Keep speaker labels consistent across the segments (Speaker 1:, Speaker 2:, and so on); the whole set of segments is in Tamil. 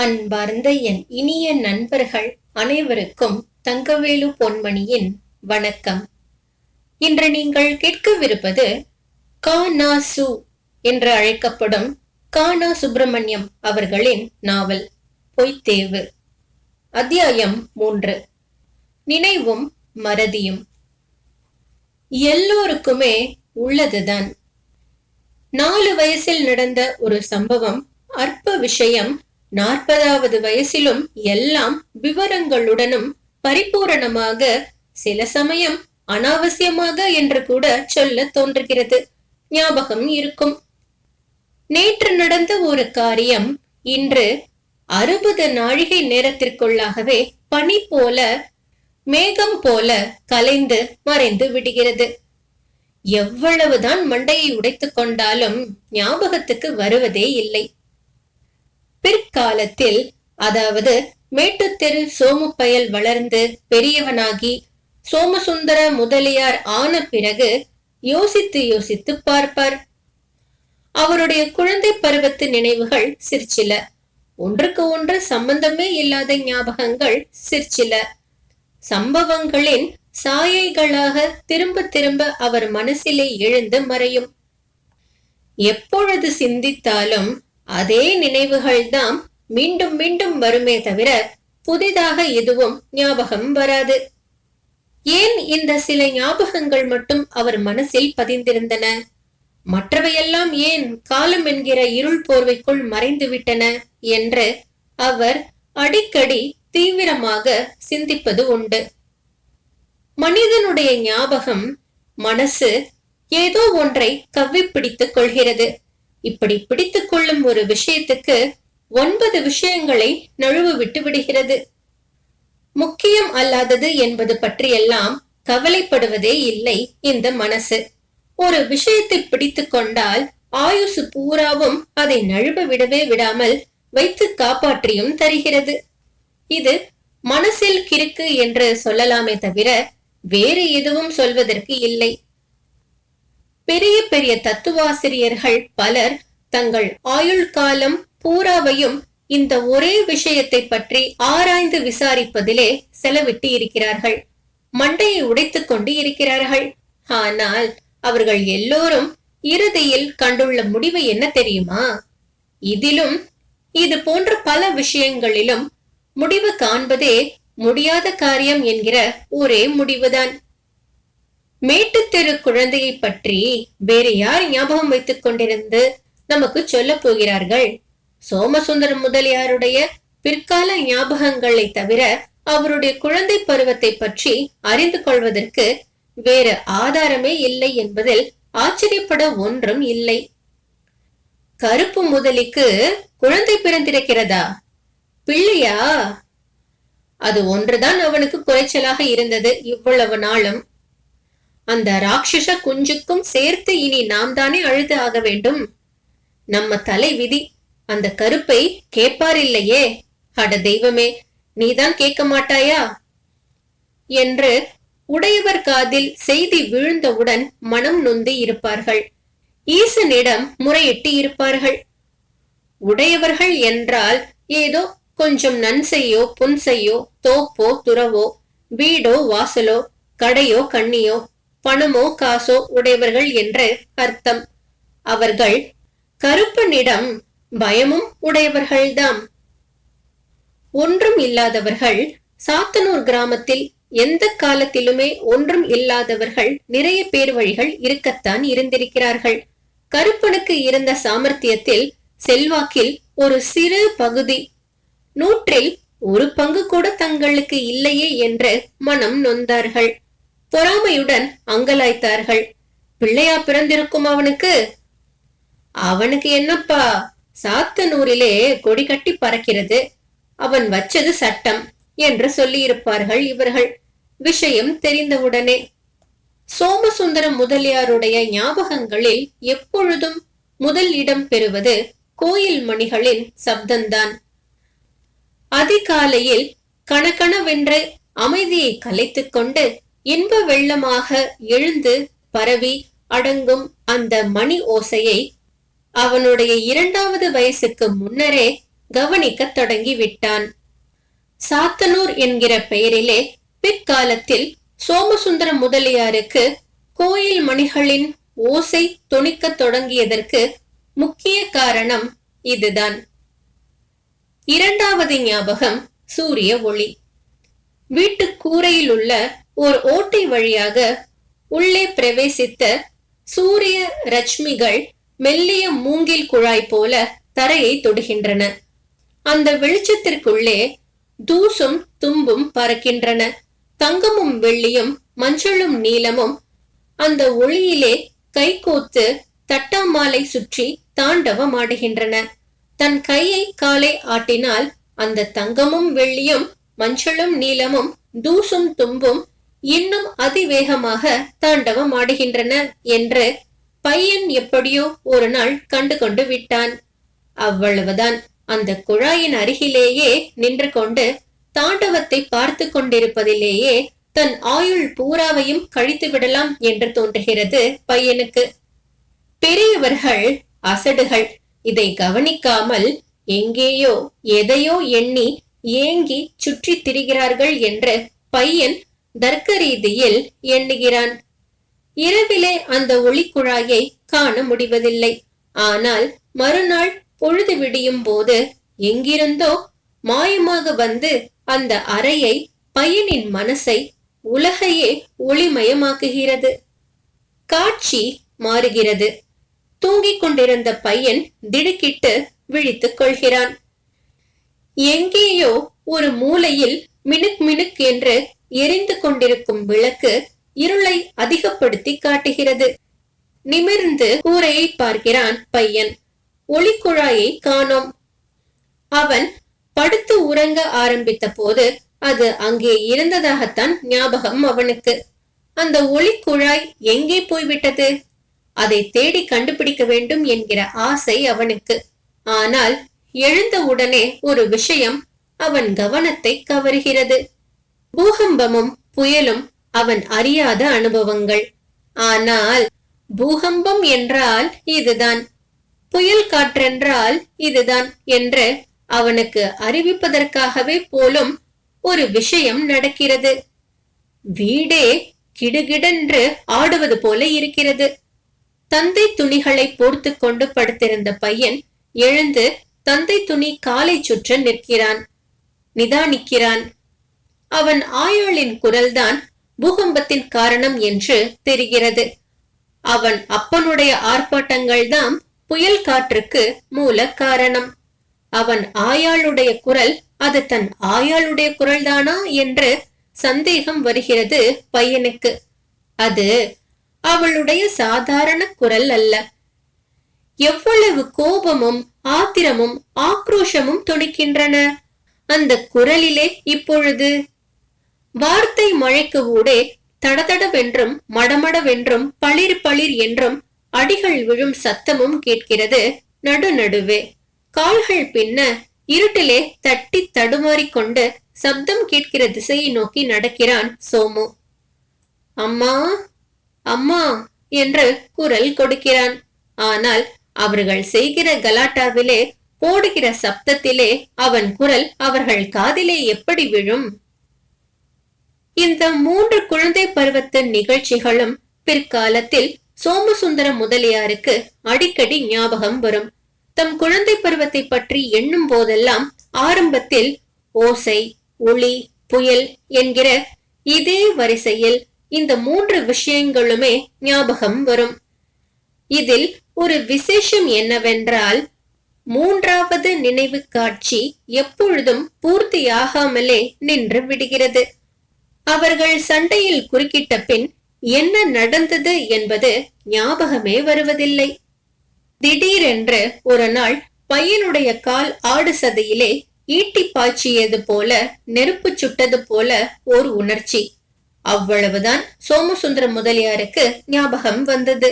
Speaker 1: அன்பார்ந்த என் இனிய நண்பர்கள் அனைவருக்கும் தங்கவேலு பொன்மணியின் வணக்கம். இன்று நீங்கள் கேட்கவிருப்பது கானா சு என்று அழைக்கப்படும் கானா சுப்பிரமணியம் அவர்களின் நாவல் பொய்த்தேவு. அத்தியாயம் மூன்று. நினைவும் மறதியும். எல்லோருக்குமே உள்ளதுதான். நாலு வயசில் நடந்த ஒரு சம்பவம் அற்ப விஷயம் நாற்பதாவது வயசிலும் எல்லாம் விவரங்களுடனும் பரிபூரணமாக சில சமயம் அனாவசியமாக என்று கூட சொல்ல தோன்றுகிறது. ஞாபகம் இருக்கும். நேற்று நடந்த ஒரு காரியம் இன்று அறுபது நாழிகை நேரத்திற்குள்ளாகவே பனி போல மேகம் போல கலைந்து மறைந்து விடுகிறது. எவ்வளவுதான் மண்டையை உடைத்துக் கொண்டாலும் ஞாபகத்துக்கு வருவதே இல்லை. பிற்காலத்தில் அதாவது மேட்டுத்தெரு சோமுப்பயல் வளர்ந்து பெரியவனாகி சோமசுந்தர முதலியார் ஆன பிறகு யோசித்து யோசித்து பார்ப்பார். அவருடைய குழந்தை பருவத்து நினைவுகள் சிற்சில. ஒன்றுக்கு ஒன்று சம்பந்தமே இல்லாத ஞாபகங்கள் சிற்சில. சம்பவங்களின் சாயைகளாக திரும்ப திரும்ப அவர் மனசிலே எழுந்து மறையும். எப்பொழுது சிந்தித்தாலும் அதே நினைவுகள்தாம் மீண்டும் மீண்டும் வருமே தவிர புதிதாக எதுவும் ஞாபகம் வராது. ஏன் இந்த சில ஞாபகங்கள் மட்டும் அவர் மனசில் பதிந்திருந்தன? மற்றவையெல்லாம் ஏன் காலம் என்கிற இருள் போர்வைக்குள் மறைந்து விட்டன என்று அவர் அடிக்கடி தீவிரமாக சிந்திப்பது உண்டு. மனிதனுடைய ஞாபகம் மனசு ஏதோ ஒன்றை கவ்வி பிடித்துக் கொள்கிறது. இப்படி பிடித்துக் கொள்ளும் ஒரு விஷயத்துக்கு ஒன்பது விஷயங்களை நழுவு விட்டு விடுகிறது. முக்கியம் அல்லாதது என்பது பற்றியெல்லாம் கவலைப்படுவதே இல்லை இந்த மனசு. ஒரு விஷயத்தை பிடித்து கொண்டால் ஆயுசு பூராவும் அதை நழுவ விடவே விடாமல் வைத்து காப்பாற்றியும் தருகிறது. இது மனசில் கிறுக்கு என்று சொல்லலாமே தவிர வேறு எதுவும் சொல்வதற்கு இல்லை. பெரிய பெரிய தத்துவாசிரியர்கள் பலர் தங்கள் ஆயுள் காலம் பூராவையும் இந்த ஒரே விஷயத்தை பற்றி ஆராய்ந்து விசாரிப்பதிலே செலவிட்டு இருக்கிறார்கள் மண்டையை உடைத்துக் கொண்டு இருக்கிறார்கள். ஆனால் அவர்கள் எல்லோரும் இறுதியில் கண்டுள்ள முடிவு என்ன தெரியுமா? இதிலும் இது போன்ற பல விஷயங்களிலும் முடிவு காண்பதே முடியாத காரியம் என்கிற ஒரே முடிவுதான். மேட்டுத்தெரு குழந்தையை பற்றி வேறு யார் ஞாபகம் வைத்துக் கொண்டிருந்து நமக்கு சொல்ல போகிறார்கள். சோமசுந்தர முதலியாருடைய பிற்கால ஞாபகங்களை தவிர அவருடைய குழந்தை பருவத்தை பற்றி அறிந்து கொள்வதற்கு வேறு ஆதாரமே இல்லை என்பதில் ஆச்சரியப்பட ஒன்றும் இல்லை. கருப்பு முதலிக்கு குழந்தை பிறந்திருக்கிறதா? பிள்ளையா? அது ஒன்றுதான் அவனுக்கு குறைச்சலாக இருந்தது இவ்வளவு நாளும். அந்த ராட்சச குஞ்சுக்கும் சேர்த்து இனி நாம் தானே அழுது ஆக வேண்டும்? நம்ம தலை விதி. அந்த கருப்பை கேட்பாரில்லையே. அட தெய்வமே நீதான் கேட்க மாட்டாயா? என்று உடையவர் காதில் செய்தி விழுந்தவுடன் மனம் நொந்து இருப்பார்கள். ஈசனிடம் முறையிட்டு இருப்பார்கள். உடையவர்கள் என்றால் ஏதோ கொஞ்சம் நன்செய்யோ புன்செய்யோ தோப்போ துறவோ வீடோ வாசலோ கடையோ கண்ணியோ பணமோ காசோ உடையவர்கள் என்று அர்த்தம். அவர்கள் கருப்பனிடம் பயமும் உடையவர்கள்தாம். ஒன்றும் இல்லாதவர்கள் சாத்தனூர் கிராமத்தில் எந்த காலத்திலுமே ஒன்றும் இல்லாதவர்கள் நிறைய பேர் வழிகள் இருக்கத்தான் இருந்திருக்கிறார்கள். கருப்பனுக்கு இருந்த சாமர்த்தியத்தில் செல்வாக்கில் ஒரு சிறு பகுதி. நூற்றில் ஒரு பங்கு கூட தங்களுக்கு இல்லையே என்று மனம் நொந்தார்கள். பொறாமையுடன் அங்கலாய்த்தார்கள். பிள்ளையா பிறந்திருக்கும் அவனுக்கு? அவனுக்கு என்னப்பா? சாத்தனூரிலே கொடி கட்டி பறக்கிறது. அவன் வச்சது சட்டம் என்று சொல்லியிருப்பார்கள் இவர்கள். விஷயம் தெரிந்தவுடனே. சோமசுந்தரம் முதலியாருடைய ஞாபகங்களில் எப்பொழுதும் முதல் இடம் பெறுவது கோயில் மணிகளின் சப்தந்தான் அதிகாலையில் கணக்கணவென்று அமைதியை கலைத்துக் கொண்டு இன்ப வெள்ளமாக எழுந்து பரவி அடங்கும் அந்த மணி ஓசையை அவனுடைய இரண்டாவது வயசுக்கு முன்னரே கவனிக்கத் தொடங்கிவிட்டான். சாத்தனூர் என்கிற பெயரிலே பிற்காலத்தில் சோமசுந்தர முதலியாருக்கு கோயில் மணிகளின் ஓசை தொனிக்கத் தொடங்கியதற்கு முக்கிய காரணம் இதுதான். இரண்டாவது ஞாபகம் சூரிய ஒளி. வீட்டு கூரையில் உள்ள ஒரு ஓட்டை வழியாக உள்ளே பிரவேசித்த சூரிய ரஷ்மிகள் மெல்லிய மூங்கில் குழாய் போல தரையை தொடுகின்றன. அந்த வெளிச்சத்திற்குள்ளே தூசும் தும்பும் பறக்கின்றன. தங்கமும் வெள்ளியும் மஞ்சளும் நீலமும் அந்த ஒளியிலே கைகோத்து தட்டாமாலை சுற்றி தாண்டவம் ஆடுகின்றன. தன் கையை காலை ஆட்டினால் அந்த தங்கமும் வெள்ளியும் மஞ்சளும் நீலமும் தூசும் தும்பும் இன்னும் அதிவேகமாக தாண்டவம் ஆடுகின்றன என்று பையன் எப்படியோ ஒரு நாள் கண்டு கொண்டு விட்டான். அவ்வளவுதான். அந்த குழாயின் அருகிலேயே நின்று கொண்டு தாண்டவத்தை பார்த்து கொண்டிருப்பதிலேயே தன் ஆயுள் பூராவையும் கழித்து விடலாம் என்று தோன்றுகிறது பையனுக்கு. பெரியவர்கள் அசடுகள். இதை கவனிக்காமல் எங்கேயோ எதையோ எண்ணி ஏங்கி சுற்றி திரிகிறார்கள் என்று பையன் தர்க்க ரீதியில் எண்ணுகிறான். இரவிலே அந்த ஒளிக்குழாயை காண முடிவதில்லை. ஆனால் மறுநாள் பொழுது விடியும் போது எங்கிருந்தோ மாயமாக வந்து அந்த அறையை பையனின் மனசை உலகையே ஒளிமயமாக்குகிறது. காட்சி மாறுகிறது. தூங்கிக் கொண்டிருந்த பையன் திடுக்கிட்டு விழித்துக் கொள்கிறான். எங்கேயோ ஒரு மூலையில் மினுக் மினுக் என்று எரிந்து கொண்டிருக்கும் விளக்கு இருளை அதிகப்படுத்தி காட்டுகிறது. நிமிர்ந்து கூரையை பார்க்கிறான் பையன். ஒளிக்குழாயை காணோம். அவன் படுத்து உறங்க ஆரம்பித்த போது அது அங்கே இருந்ததாகத்தான் ஞாபகம் அவனுக்கு. அந்த ஒளிக்குழாய் எங்கே போய்விட்டது? அதை தேடி கண்டுபிடிக்க வேண்டும் என்கிற ஆசை அவனுக்கு. ஆனால் எழுந்தவுடனே ஒரு விஷயம் அவன் கவனத்தை கவர்கிறது. பூகம்பமும் புயலும் அவன் அறியாத அனுபவங்கள். ஆனால் பூகம்பம் என்றால் இதுதான். புயல் காற்றென்றால் இதுதான் என்று அவனுக்கு அறிவிப்பதற்காகவே போலும் ஒரு விஷயம் நடக்கிறது. வீடே கிடுகிடென்று ஆடுவது போல இருக்கிறது. தந்தை துணிகளை போர்த்து கொண்டு படுத்திருந்த பையன் எழுந்து தந்தை துணி காலை சுற்ற நிற்கிறான். நிதானிக்கிறான். அவன் ஆயாளின் குரல்தான் பூகம்பத்தின் காரணம் என்று தெரிகிறது. அவன் அப்பனுடைய ஆர்ப்பாட்டங்கள் தான் புயல் காற்றுக்கு மூல காரணம். அவன் ஆயாளுடைய குரல் அது தன் ஆயாளுடைய குரல்தானா என்று சந்தேகம் வருகிறது பையனுக்கு. அது அவளுடைய சாதாரண குரல் அல்ல. எவ்வளவு கோபமும் ஆத்திரமும் ஆக்ரோஷமும் துணிக்கின்றன அந்த குரலிலே இப்பொழுது வார்த்தை மழைக்கு ஊடே தடதடவென்றும் மடமடவென்றும் பளிர் பளிர் என்றும் அடிகள் விழும் சத்தமும் கேட்கிறது. நடுநடுவே கால்கள் பின்ன இருட்டிலே தட்டி தடுமாறிக் கொண்டு சப்தம் கேட்கிற திசையை நோக்கி நடக்கிறான் சோமு. அம்மா அம்மா என்று குரல் கொடுக்கிறான். ஆனால் அவர்கள் செய்கிற கலாட்டாவிலே போடுகிற சப்தத்திலே அவன் குரல் அவர்கள் காதிலே எப்படி விழும்? இந்த மூன்று குழந்தை பருவத்து நிகழ்ச்சிகளும் பிற்காலத்தில் சோமசுந்தர முதலியாருக்கு அடிக்கடி ஞாபகம் வரும். தம் குழந்தை பருவத்தை பற்றி எண்ணும் போதெல்லாம் ஆரம்பத்தில் ஓசை ஒளி புயல் என்கிற இதே வரிசையில் இந்த மூன்று விஷயங்களுமே ஞாபகம் வரும். இதில் ஒரு விசேஷம் என்னவென்றால் மூன்றாவது நினைவு காட்சி எப்பொழுதும் பூர்த்தியாகாமலே நின்று விடுகிறது. அவர்கள் சண்டையில் குறுக்கிட்ட பின் என்ன நடந்தது என்பது ஞாபகமே வருவதில்லை. திடீரென்று ஒரு நாள் பையனுடைய கால் ஆடு சதையிலே ஈட்டி பாய்ச்சியது போல நெருப்பு சுட்டது போல ஒரு உணர்ச்சி. அவ்வளவுதான் சோமசுந்தர முதலியாருக்கு ஞாபகம் வந்தது.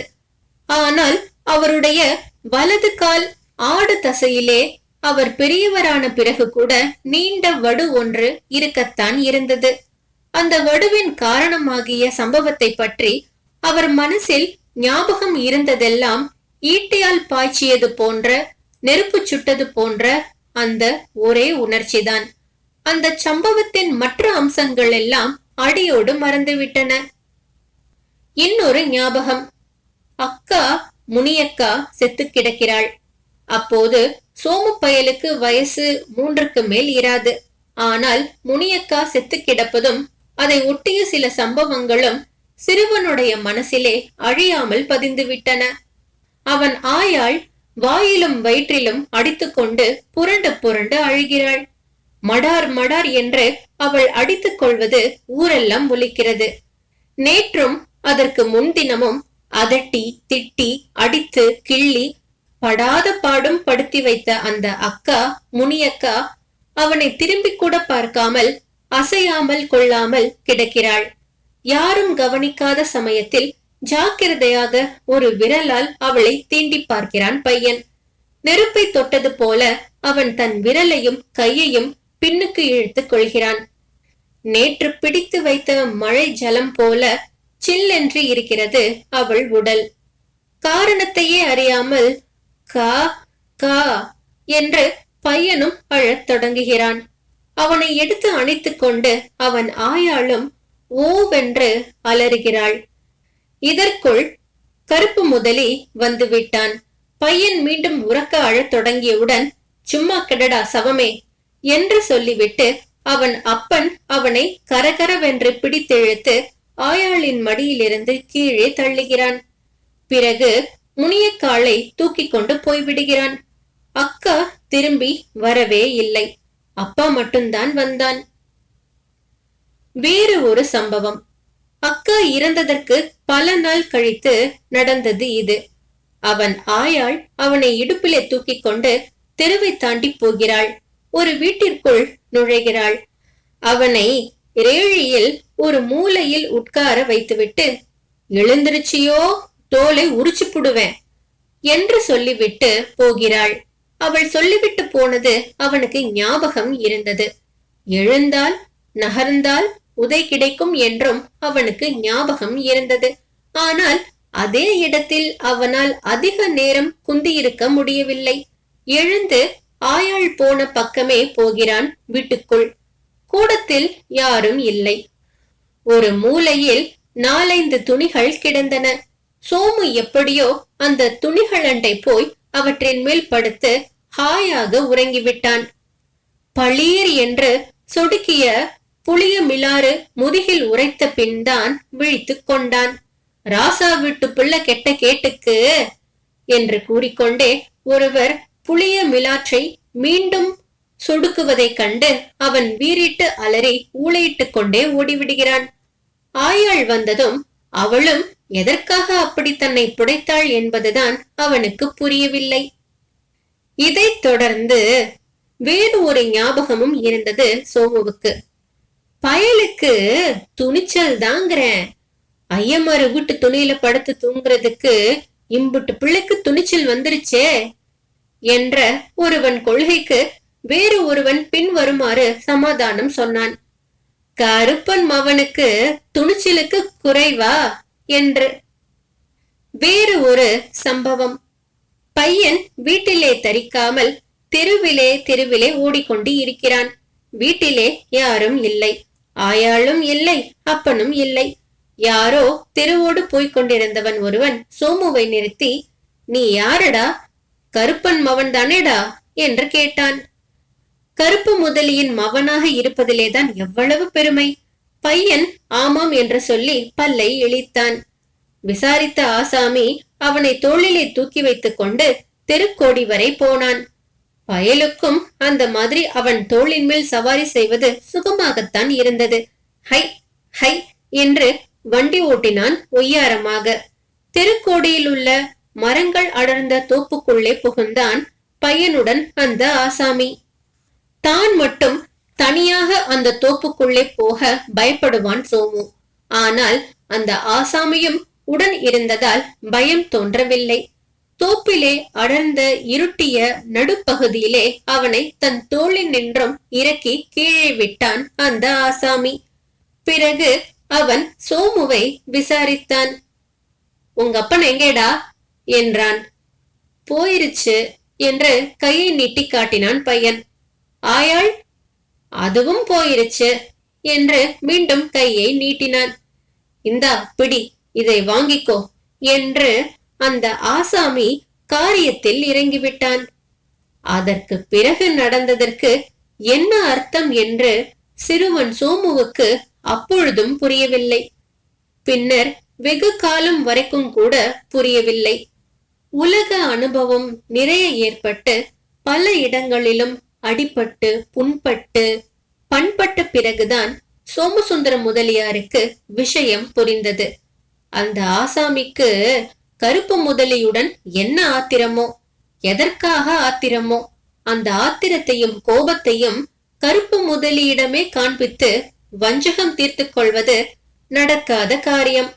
Speaker 1: ஆனால் அவருடைய வலது கால் ஆடு தசையிலே அவர் பெரியவரான பிறகு கூட நீண்ட வடு ஒன்று இருக்கத்தான் இருந்தது. அந்த வடுவின் காரணமாகிய சம்பவத்தை பற்றி அவர் மனசில் ஞாபகம் இருந்ததெல்லாம் ஈட்டியால் பாய்ச்சியது போன்ற நெருப்பு சுட்டது போன்ற அந்த ஒரே உணர்ச்சிதான். அந்த சம்பவத்தின் மற்ற அம்சங்கள் எல்லாம் அடியோடு மறந்துவிட்டன. இன்னொரு ஞாபகம். அக்கா முனியக்கா செத்து கிடக்கிறாள். அப்போது சோமு பயலுக்கு வயசு மூன்றுக்கு மேல் இராது. ஆனால் முனியக்கா செத்து கிடப்பதும் அதை ஒட்டிய சில சம்பவங்களும் சிறுவனுடைய மனசிலே அழியாமல் பதிந்துவிட்டன. அவன் ஆயாள் வாயிலும் வயிற்றிலும் அடித்துக்கொண்டு புரண்டு புரண்டு அழுகிறாள். மடார் மடார் என்று அவள் அடித்துக் கொள்வது ஊரெல்லாம் ஒலிக்கிறது. நேற்றும் அதற்கு முன்தினமும் அதட்டி திட்டி அடித்து கிள்ளி படாத பாடும் படுத்தி வைத்த அந்த அக்கா முனியக்கா அவனை திரும்பி கூட பார்க்காமல் அசையாமல் கொள்ளாமல் கிடக்கிறாள். யாரும் கவனிக்காத சமயத்தில் ஜாக்கிரதையாக ஒரு விரலால் அவளை தீண்டி பார்க்கிறான் பையன். நெருப்பை தொட்டது போல அவன் தன் விரலையும் கையையும் பின்னுக்கு இழுத்துக் கொள்கிறான். நேற்று பிடித்து வைத்த மழை ஜலம் போல சில்லென்று இருக்கிறது அவள் உடல். காரணத்தையே அறியாமல் கா கா என்று பையனும் அழத் தொடங்குகிறான். அவனை எடுத்து அணைத்துக் கொண்டு அவன் ஆயாளும் ஓவென்று அலறுகிறாள். இதற்குள் கருப்பு முதலி வந்துவிட்டான். பையன் மீண்டும் உறக்க அழத் தொடங்கியவுடன் சும்மா கிடடா சவமே என்று சொல்லிவிட்டு அவன் அப்பன் அவனை கரகரவென்று பிடித்தெழுத்து ஆயாளின் மடியிலிருந்து கீழே தள்ளுகிறான். பிறகு முனியக்காலை தூக்கி கொண்டு போய்விடுகிறான். அக்கா திரும்பி வரவே இல்லை. அப்பா மட்டும்தான் வந்தான். வேறு ஒரு சம்பவம். அக்கா இறந்ததற்கு பல நாள் கழித்து நடந்தது இது. அவன் ஆயாள் அவனை இடுப்பிலே தூக்கி கொண்டு தெருவை தாண்டி போகிறாள். ஒரு வீட்டிற்குள் நுழைகிறாள். அவனை ரேழியில் ஒரு மூலையில் உட்கார வைத்துவிட்டு எழுந்திருச்சியோ? தோலை உரிச்சு புடுவேன் என்று சொல்லிவிட்டு போகிறாள். அவள் சொல்லிவிட்டு போனது அவனுக்கு ஞாபகம் இருந்தது. எழுந்தால் நகர்ந்தால் உதை கிடைக்கும் என்றும் அவனுக்கு ஞாபகம் இருந்தது. ஆனால் அதே இடத்தில் அவனால் அதிக நேரம் குந்தியிருக்க முடியவில்லை. எழுந்து ஆயாள் போன பக்கமே போகிறான் வீட்டுக்குள். கூடத்தில் யாரும் இல்லை. ஒரு மூலையில் நாலைந்து துணிகள் கிடந்தன. சோமு எப்படியோ அந்த துணிகளண்டை போய் அவற்றின் மேல் படுத்து ஹாயாக உறங்கிவிட்டான். பளீர் என்று சொடுக்கிய புளிய மிலாறு முதுகில் உரைத்த பின்தான் விழித்துக் கொண்டான். ராசா வீட்டு பிள்ளை கெட்ட கேட்டுக்கு என்று கூறிக்கொண்டே ஒருவர் புளிய மிலாற்றை மீண்டும் சொடுக்குவதைக் கண்டு அவன் வீறிட்டு அலறி ஊளையிட்டுக் கொண்டே ஓடிவிடுகிறான். ஆயாள் வந்ததும் அவளும் எதற்காக அப்படி தன்னை புடைத்தாள் என்பதுதான் அவனுக்கு புரியவில்லை. இதைத் தொடர்ந்து வேறு ஒரு ஞாபகமும் இருந்தது சோமுவுக்கு. பயலுக்கு துணிச்சல் தாங்கிறேன் ஐயமாரு வீட்டு துணியில படுத்து தூங்குறதுக்கு இம்புட்டு பிள்ளைக்கு துணிச்சல் வந்துருச்சே என்ற ஒருவன் கொள்கைக்கு வேறு ஒருவன் பின்வருமாறு சமாதானம் சொன்னான். கருப்பன் மவனுக்கு துணிச்சலுக்கு குறைவா? என்று. வேறு ஒரு சம்பவம். பையன் வீட்டிலே தரிக்காமல் தெருவிலே தெருவிலே ஓடிக்கொண்டு இருக்கிறான். வீட்டிலே யாரும் இல்லை. ஆயாளும் இல்லை அப்பனும் இல்லை. யாரோ தெருவோடு போய்க் கொண்டிருந்தவன் ஒருவன் சோமுவை நிறுத்தி நீ யாரடா? கருப்பன் மவன் தானேடா என்று கேட்டான். கருப்பு முதலியின் மவனாக இருப்பதிலேதான் எவ்வளவு பெருமை? பையன் ஆமாம் என்று சொல்லி பல்லை இழித்தான். விசாரித்த ஆசாமி அவனை தோளிலே தூக்கி வைத்துக் கொண்டு தெருக்கோடி வரை போனான். பயலுக்கும் அந்த மாதிரி அவன் தோளின் மேல் சவாரி செய்வது சுகமாகத்தான் இருந்தது. ஹை ஹை என்று வண்டி ஓட்டினான் ஒய்யாரமாக. தெருக்கோடியில் உள்ள மரங்கள் அடர்ந்த தோப்புக்குள்ளே புகுந்தான் பையனுடன் அந்த ஆசாமி. தான் மட்டும் தனியாக அந்த தோப்புக்குள்ளே போக பயப்படுவான் சோமு. ஆனால் அந்த ஆசாமியும் உடன் இருந்ததால் பயம் தோன்றவில்லை. தோப்பிலே அடர்ந்த இருட்டிய நடுப்பகுதியிலே அவனை தன் தோளில் நின்றும் இறக்கி கீழே விட்டான் அந்த ஆசாமி. பிறகு அவன் சோமுவை விசாரித்தான். உங்க அப்பன் எங்கேடா? என்றான். போயிருச்சு என்று கையை நீட்டி காட்டினான் பையன். ஆயாள் அதுவும் போயிருச்சு என்று மீண்டும் கையை நீட்டினான். இந்தா பிடி இதை வாங்கிக்கோ என்று அந்த ஆசாமி காரியத்தில் இறங்கிவிட்டான். அதற்கு பிறகு நடந்ததற்கு என்ன அர்த்தம் என்று சிறுவன் சோமுவுக்கு அப்பொழுதும் புரியவில்லை. பின்னர் வெகு காலம் வரைக்கும் கூட புரியவில்லை. உலக அனுபவம் நிறைய ஏற்பட்டு பல இடங்களிலும் அடிபட்டு புண்பட்டு பண்பட்ட பிறகுதான் சோமசுந்தர முதலியாருக்கு விஷயம் புரிந்தது. அந்த ஆசாமிக்கு கருப்பு முதலியுடன் என்ன ஆத்திரமோ? எதற்காக ஆத்திரமோ? அந்த ஆத்திரத்தையும் கோபத்தையும் கருப்பு முதலியிடமே காண்பித்து வஞ்சகம் தீர்த்து கொள்வது நடக்காத காரியம்.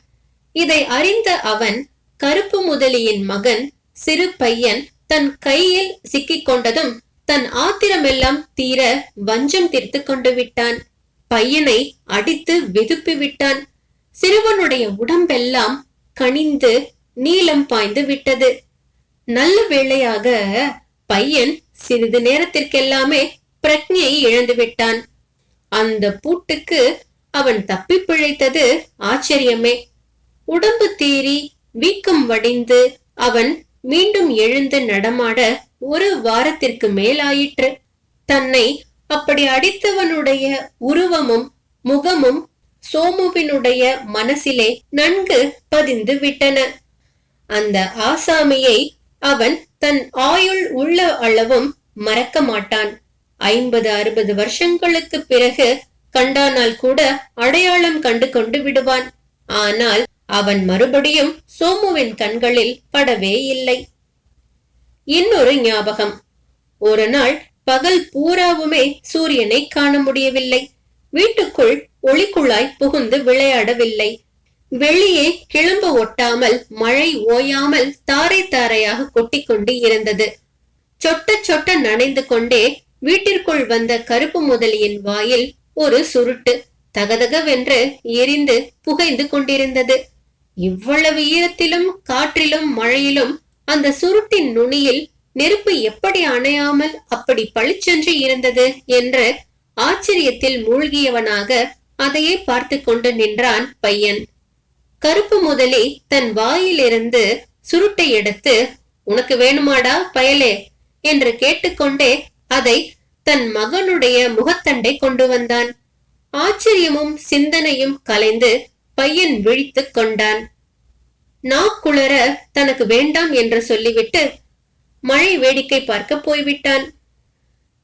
Speaker 1: இதை அறிந்த அவன் கருப்பு முதலியின் மகன் சிறு பையன் தன் கையில் சிக்கிக் கொண்டதும் தன் ஆத்திரமெல்லாம் தீர வஞ்சம் தீர்த்து கொண்டு விட்டான். பையனை அடித்து வெதுப்பி விட்டான். சிறுவனுடைய உடம்பெல்லாம் கனிந்து நீளம் பாய்ந்து விட்டது. நல்ல வேளையாக பையன் சிறிது நேரத்திற்கெல்லாமே பிரக்ஞையை இழந்து விட்டான். அந்த பூட்டுக்கு அவன் தப்பி பிழைத்தது ஆச்சரியமே. உடம்பு தேறி வீக்கம் வடிந்து அவன் மீண்டும் எழுந்து நடமாட ஒரு வாரத்திற்கு மேலாயிற்று. தன்னை அப்படி அடித்தவனுடைய உருவமும் முகமும் சோமுவினுடைய மனசிலே நன்கு பதிந்து விட்டன. அந்த ஆசாமியை அவன் தன் ஆயுள் உள்ள அளவும் மறக்க மாட்டான். ஐம்பது அறுபது வருஷங்களுக்கு பிறகு கண்டானால் கூட அடையாளம் கண்டு கொண்டு விடுவான். ஆனால் அவன் மறுபடியும் சோமுவின் கண்களில் படவே இல்லை. இன்னொரு ஞாபகம். ஒரு நாள் பகல் பூராவுமே சூரியனை காண முடியவில்லை. வீட்டுக்குள் ஒளிக்குழாய் புகுந்து விளையாடவில்லை. வெளியே கிளம்ப ஒட்டாமல் மழை ஓயாமல் தாரை தாரையாக கொட்டிக்கொண்டு இருந்தது. சொட்ட சொட்ட நனைந்து கொண்டே வீட்டிற்குள் வந்த கருப்பு முதலியின் வாயில் ஒரு சுருட்டு தகதகவென்று எரிந்து புகைந்து கொண்டிருந்தது. இவ்வளவு ஈரத்திலும் காற்றிலும் மழையிலும் அந்த சுருட்டின் நுனியில் நெருப்பு எப்படி அணையாமல் அப்படி பளிச்சென்று இருந்தது என்று ஆச்சரியத்தில் மூழ்கியவனாக அதையே பார்த்து கொண்டு நின்றான் பையன். கருப்பு முதலி தன் வாயிலிருந்து சுருட்டை எடுத்து உனக்கு வேணுமாடா பயலே என்று கேட்டுக்கொண்டே அதை தன் மகனுடைய முகத்தண்டை கொண்டு வந்தான். ஆச்சரியமும் சிந்தனையும் கலைந்து பையன் விழித்துக் கொண்டான். நாக்குளர தனக்கு வேண்டாம் என்று சொல்லிவிட்டு மழை வேடிக்கை பார்க்க போய்விட்டான்.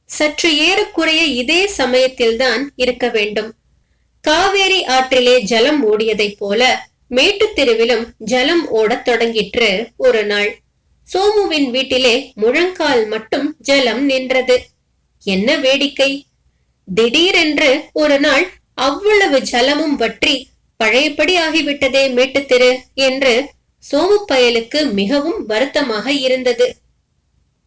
Speaker 1: சற்று ஏறக்குறைய இதே சமயத்தில்தான் இருக்க வேண்டும். காவேரி ஆற்றிலே ஜலம் ஓடியதைப் போல மேட்டுத் தெருவிலும் ஜலம் ஓடத் தொடங்கிற்று ஒரு நாள். சோமுவின் வீட்டிலே முழங்கால் மட்டும் ஜலம் நின்றது. என்ன வேடிக்கை? திடீரென்று ஒரு நாள் அவ்வளவு ஜலமும் வற்றி பழையபடி ஆகிவிட்டதே மேட்டுத்திரு என்று சோமப்பயலுக்கு மிகவும் வருத்தமாக இருந்தது.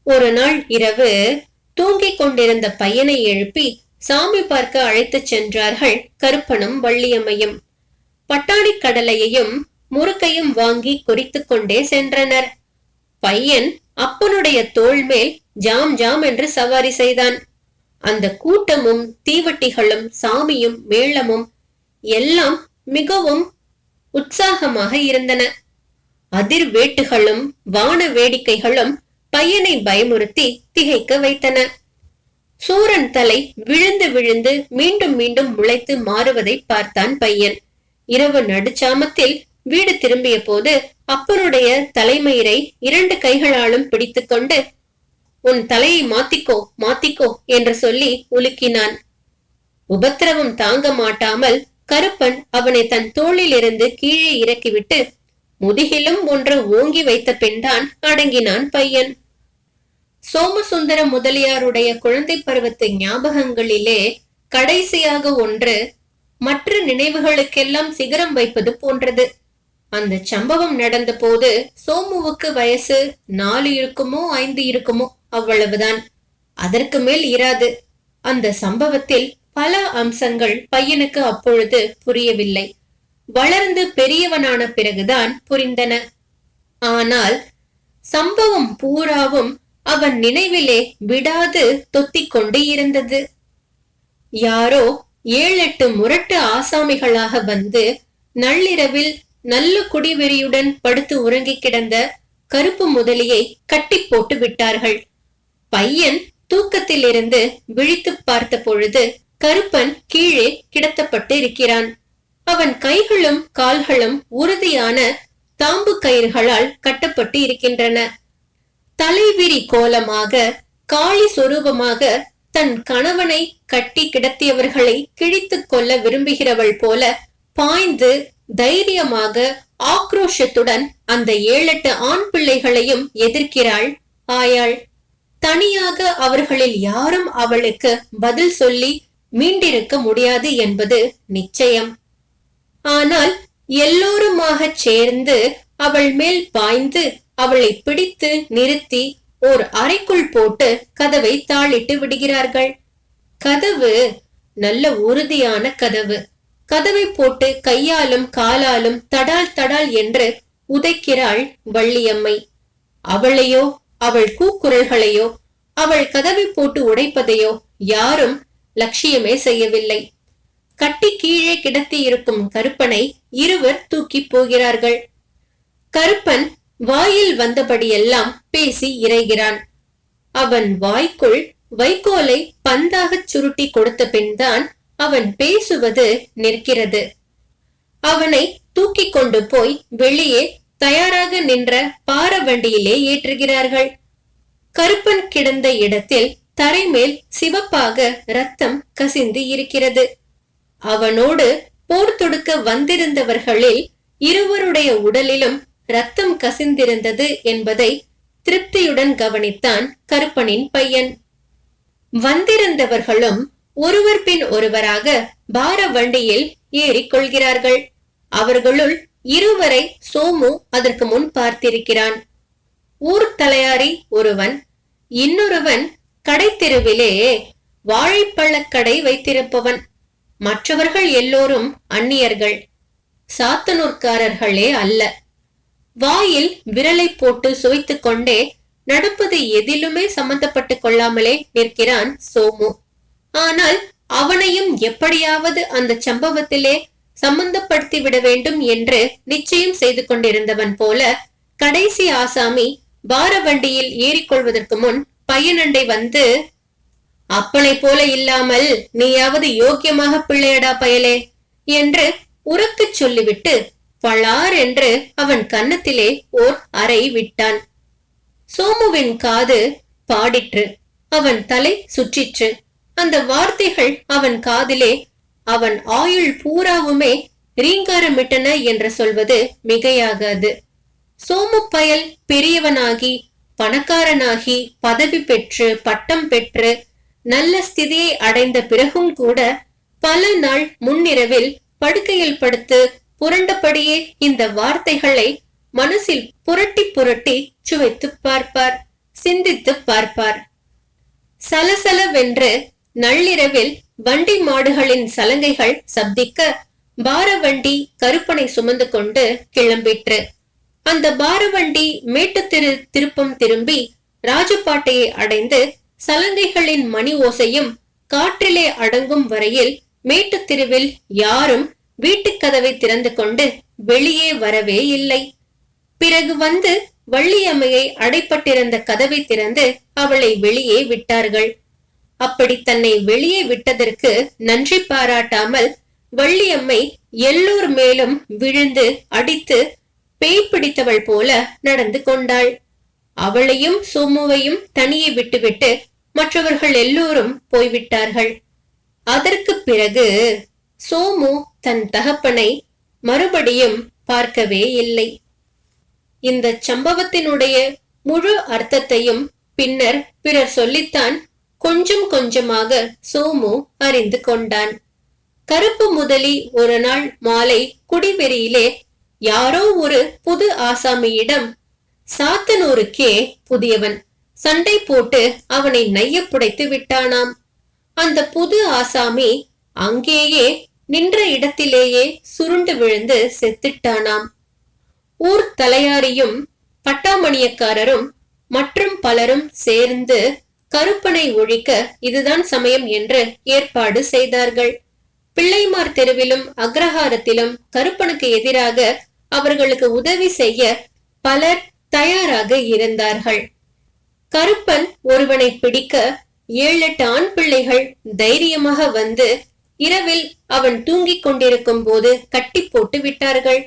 Speaker 1: ஒரு நாள் இரவு தூங்கிக் கொண்டிருந்த பையனை எழுப்பி சாமி பார்க்க அழைத்துச் சென்றார்கள் கருப்பனும் வள்ளியம்மையும். பட்டாணி கடலையையும் முறுக்கையும் வாங்கி குறித்துக் கொண்டே சென்றனர். பையன் அப்பனுடைய தோள் மேல் ஜாம் ஜாம் என்று சவாரி செய்தான். அந்த கூட்டமும் தீவட்டிகளும் சாமியும் மேளமும் எல்லாம் மிகவும் உற்சாகமாக இருந்தன. அதிர்வேட்டுகளும் வான வேடிக்கைகளும் பையனை பயமுறுத்தி திகைக்க வைத்தன. சூரன் தலை விழுந்து விழுந்து மீண்டும் மீண்டும் முளைத்து மாறுவதை பார்த்தான் பையன். இரவு நடுச்சாமத்தில் வீடு திரும்பிய போது அப்பனுடைய தலைமயிரை இரண்டு கைகளாலும் பிடித்துக்கொண்டு உன் தலையை மாத்திக்கோ மாத்திக்கோ என்று சொல்லி உலுக்கினான். உபத்திரவம் தாங்க மாட்டாமல் கருப்பன் அவனை தன் தோளில் இருந்து கீழே இறக்கிவிட்டு முதுகிலும் ஒன்று ஓங்கி வைத்த பின்தான் அடங்கினான் பையன். சோமசுந்தர முதலியாருடைய குழந்தை பருவத்து ஞாபகங்களிலே கடைசியாக ஒன்று மற்ற நினைவுகளுக்கெல்லாம் சிகரம் வைப்பது போன்றது. அந்த சம்பவம் நடந்த போது சோமுவுக்கு வயசு நாலு இருக்குமோ ஐந்து இருக்குமோ அவ்வளவுதான். அதற்கு மேல் இராது. அந்த சம்பவத்தில் பல அம்சங்கள் பையனுக்கு அப்பொழுது புரியவில்லை. வளர்ந்து பெரியவனான பிறகுதான் புரிந்தன. ஆனால் சம்பவம் பூராவும் அவன் நினைவிலே விடாது தொத்திக் கொண்டு இருந்தது. யாரோ ஏழெட்டு முரட்டு ஆசாமிகளாக வந்து நள்ளிரவில் நல்ல குடிவெறியுடன் படுத்து உறங்கிக் கிடந்த கருப்பு முதலியை கட்டி போட்டு விட்டார்கள். பையன் தூக்கத்திலிருந்து விழித்து பார்த்த பொழுது கருப்பன் கீழே கிடத்தப்பட்டு இருக்கிறான் அவன் கைகளும் கால்களும் உறுதியான தாம்பு கயிறுகளால் கட்டப்பட்டு இருக்கின்றன தலைவிரி கோலமாக காளி சொரூபமாக தன் கணவனை கட்டி கிடத்தியவர்களை கிழித்துக் கொள்ள விரும்புகிறவள் போல பாய்ந்து தைரியமாக ஆக்ரோஷத்துடன் அந்த ஏழெட்டு ஆண் பிள்ளைகளையும் எதிர்க்கிறாள் ஆயாள். தனியாக அவர்களில் யாரும் அவளுக்கு பதில் சொல்லி மீண்டிருக்க முடியாது என்பது நிச்சயம். ஆனால் எல்லோருமாக சேர்ந்து அவள் மேல் பாய்ந்து அவளை பிடித்து நிறுத்தி ஓர் அறைக்குள் போட்டு கதவை தாளிட்டு விடுகிறார்கள். கதவு நல்ல உறுதியான கதவு. கதவை போட்டு கையாலும் காலாலும் தடால் தடால் என்று உதைக்கிறாள் வள்ளியம்மை. அவளையோ அவள் கூக்குரல்களையோ அவள் கதவை போட்டு உடைப்பதையோ யாரும் லட்சியமே செய்யவில்லை. கட்டி கீழே கிடத்தி இருக்கும் கருப்பனை இருவர் தூக்கி போகிறார்கள். கருப்பன் வாயில் வந்தபடியெல்லாம் பேசி இறைகிறான். அவன் வாய்க்குள் வைக்கோலை பந்தாகச் சுருட்டி கொடுத்த பின்தான் அவன் பேசுவது நிற்கிறது. அவனை தூக்கி கொண்டு போய் வெளியே தயாராக நின்ற பார வண்டியிலே ஏற்றுகிறார்கள். கருப்பன் கிடந்த இடத்தில் தரைமேல் சிவப்பாக ரத்தம் கசிந்து இருக்கிறது. அவனோடு போர் தொடுக்க வந்திருந்தவர்களில் இருவருடைய உடலிலும் ரத்தம் கசிந்திருந்தது என்பதை திருப்தியுடன் கவனித்தான் கருப்பனின் பையன். வந்திருந்தவர்களும் ஒருவர் பின் ஒருவராக பார வண்டியில் ஏறிக்கொள்கிறார்கள். அவர்களுள் இருவரை சோமு அதற்கு முன் பார்த்திருக்கிறான். ஊர் தலையாரி ஒருவன் இன்னொருவன் கடைத்தெருவிலே வாழைப்பழக்கடை வைத்திருப்பவன். மற்றவர்கள் எல்லோரும் அந்நியர்கள். சாத்தனூர்காரர்களே அல்ல. வாயில் விரலை போட்டு சுவைத்து கொண்டே நடப்பது எதிலுமே சம்பந்தப்பட்டுக் கொள்ளாமலே நிற்கிறான் சோமு. ஆனால் அவனையும் எப்படியாவது அந்த சம்பவத்திலே சம்பந்தப்படுத்தி விட வேண்டும் என்று நிச்சயம் செய்து கொண்டிருந்தவன் போல கடைசி ஆசாமி பாரவண்டியில் ஏறிக்கொள்வதற்கு முன் பையனண்டை வந்து அப்பனை போல இல்லாமல் நீயாவது யோக்கியமாக பிள்ளையடா பயலே என்று உறக்கச் சொல்லிவிட்டு பளார் என்று அவன் கன்னத்திலே ஓர் அறை விட்டான். சோமுவின் காது பாடிற்று அவன் தலை சுற்றிற்று. அந்த வார்த்தைகள் அவன் காதிலே அவன் ஆயுள் பூராவுமே ரீங்காரமிட்டன என்று சொல்வது மிகையாகாது. சோமு பயல் பெரியவனாகி பணக்காரனாகி பதவி பெற்று பட்டம் பெற்று நல்ல ஸ்திதியை அடைந்த பிறகும் கூட பல நாள் முன்னிரவில் படுக்கையில் படுத்து புரண்டபடியே இந்த வார்த்தைகளை மனசில் புரட்டி புரட்டி சுவைத்து பார்ப்பார் சிந்தித்து பார்ப்பார். சலசலவென்று நள்ளிரவில் வண்டி மாடுகளின் சலங்கைகள் சப்திக்க பாரவண்டி கருப்பனை சுமந்து கொண்டு கிளம்பிற்று. அந்த பாரவண்டி மேட்டுத்திரு திருப்பம் திரும்பி ராஜபாட்டையை அடைந்து சலங்கைகளின் மணி ஓசையும் காற்றிலே அடங்கும் வரையில் மேட்டு தெருவில் யாரும் வீட்டுக் கதவை திறந்து கொண்டு வெளியே வரவே இல்லை. பிறகு வந்து வள்ளியம்மையை அடைப்பட்டிருந்த கதவை திறந்து அவளை வெளியே விட்டார்கள். அப்படி தன்னை வெளியே விட்டதற்கு நன்றி பாராட்டாமல் வள்ளியம்மை எல்லோர் மேலும் விழுந்து அடித்து பேய் பிடித்தவள் போல நடந்து கொண்டாள். அவளையும் சோமுவையும் தனியே விட்டுவிட்டு மற்றவர்கள் எல்லோரும் போய்விட்டார்கள். அதற்கு பிறகு சோமு தன் தகப்பனை மறுபடியும் பார்க்கவே இல்லை. இந்த சம்பவத்தினுடைய முழு அர்த்தத்தையும் பின்னர் பிறர் சொல்லித்தான் கொஞ்சம் கொஞ்சமாக சோமு அறிந்து கொண்டான். கருப்பு முதலி ஒரு நாள் மாலை குடிவெறியிலே யாரோ ஒரு புது ஆசாமியிடம் சாத்தனூருக்கே புதியவன். சண்டை போட்டு அவனை நைய புடைத்து விட்டானாம். அந்த புது ஆசாமி அங்கேயே நின்ற இடத்திலேயே சுருண்டு விழுந்து செத்துட்டானாம். ஊர் தலையாரியும் பட்டாமணியக்காரரும் மற்றும் பலரும் சேர்ந்து கருப்பனை ஒழிக்க இதுதான் சமயம் என்று ஏற்பாடு செய்தார்கள். பிள்ளைமார் தெருவிலும் அக்ரஹாரத்திலும் கருப்பனுக்கு எதிராக அவர்களுக்கு உதவி செய்ய பலர் தயாராக இருந்தார்கள். கருப்பன் ஒருவனை பிடிக்க ஏழு எட்டு ஆண் பிள்ளைகள் தைரியமாக வந்து இரவில் அவன் தூங்கிக் கொண்டிருக்கும் போது கட்டி போட்டு விட்டார்கள்.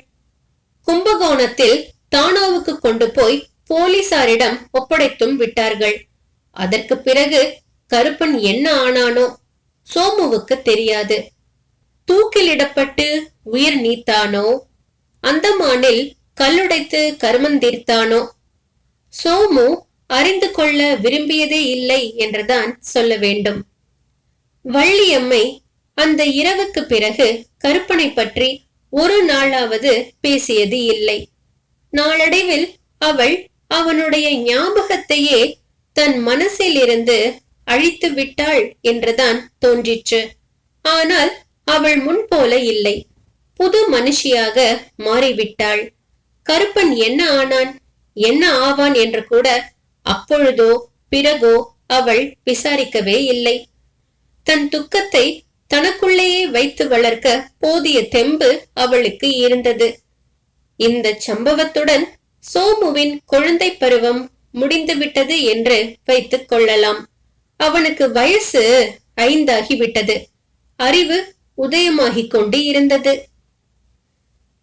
Speaker 1: கும்பகோணத்தில் தானோவுக்கு கொண்டு போய் போலீசாரிடம் ஒப்படைத்தும் விட்டார்கள். அதற்கு பிறகு கருப்பன் என்ன ஆனானோ சோமுவுக்கு தெரியாது. தூக்கிலிடப்பட்டு உயிர் நீத்தானோ அந்தமானில் கல்லுடைத்து கருமந்தீர்த்தானோ சோமு அறிந்து கொள்ள விரும்பியதே இல்லை என்றுதான் சொல்ல வேண்டும். வள்ளியம்மை அந்த இரவுக்கு பிறகு கருப்பனை பற்றி ஒரு நாளாவது பேசியது இல்லை. நாளடைவில் அவள் அவனுடைய ஞாபகத்தையே தன் மனசில் இருந்து அழித்து விட்டாள் என்றுதான் தோன்றிற்று. ஆனால் அவள் முன்போல இல்லை. புது மனுஷியாக மாறிவிட்டாள். கருப்பன் என்ன ஆனான்? என்ன ஆவான் என்று கூட அப்பொழுதோ பிறகோ அவள் விசாரிக்கவே இல்லை. தன் துக்கத்தை தனக்குள்ளேயே வைத்து வளர்க்க போதிய தெம்பு அவளுக்கு இருந்தது. இந்த சம்பவத்துடன் சோமுவின் குழந்தை பருவம் முடிந்துவிட்டது என்று வைத்துக் கொள்ளலாம். அவனுக்கு வயசு ஐந்தாகிவிட்டது. அறிவு உதயமாகிக் கொண்டு இருந்தது.